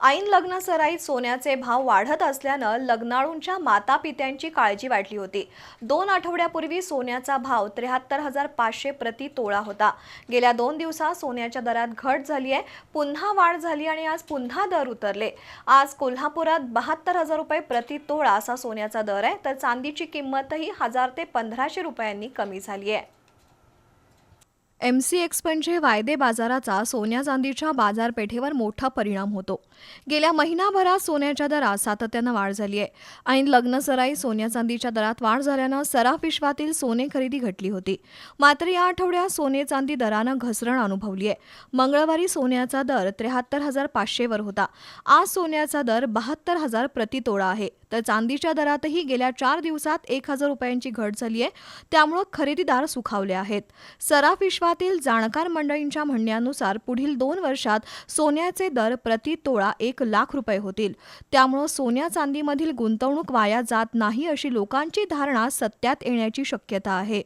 ऐन लग्न सराईत सोन्याचे भाव वाढत असल्यानं लग्नाळूंच्या माता पित्यांची काळजी वाटली होती. दोन आठवड्यापूर्वी सोन्याचा भाव त्र्याहत्तर हजार पाचशे प्रति तोळा होता. गेल्या दोन दिवसात सोन्याच्या दरात घट झाली आहे पुन्हा वाढ झाली आणि आज पुन्हा दर उतरले. आज कोल्हापुरात बहात्तर हजार रुपये प्रति तोळा असा सोन्याचा दर आहे तर चांदीची किंमतही हजार ते पंधराशे रुपयांनी कमी झाली आहे एम सी एक्स म्हणजे वायदे बाजाराचा सोन्या चांदीच्या बाजारपेठेवर मोठा परिणाम होतो. गेल्या महिनाभरात सोन्याच्या दरात सातत्यानं वाढ झाली आहे. ऐन लग्नसराई सोन्या चांदीच्या दरात वाढ झाल्यानं सराफ विश्वातील सोने खरेदी घटली होती. मात्र या आठवड्यात सोने चांदी दरानं घसरण अनुभवली आहे. मंगळवारी सोन्याचा दर त्र्याहत्तर हजार पाचशेवर होता. आज सोन्याचा दर बहात्तर हजार प्रतितोळा आहे. तर चांदीच्या दरातही गेल्या चार दिवसात एक हजार रुपयांची घट झाली आहे. त्यामुळं खरेदीदार सुखावले आहेत. सराफ विदर्भातील जाणकार मंडळींच्या म्हणण्यानुसार पुढील दोन वर्षात सोन्याचे दर प्रति तोळा एक लाख रुपये होतील. त्यामुळं सोन्या चांदीमधील गुंतवणूक वाया जात नाही अशी लोकांची धारणा सत्यात येण्याची शक्यता आहे.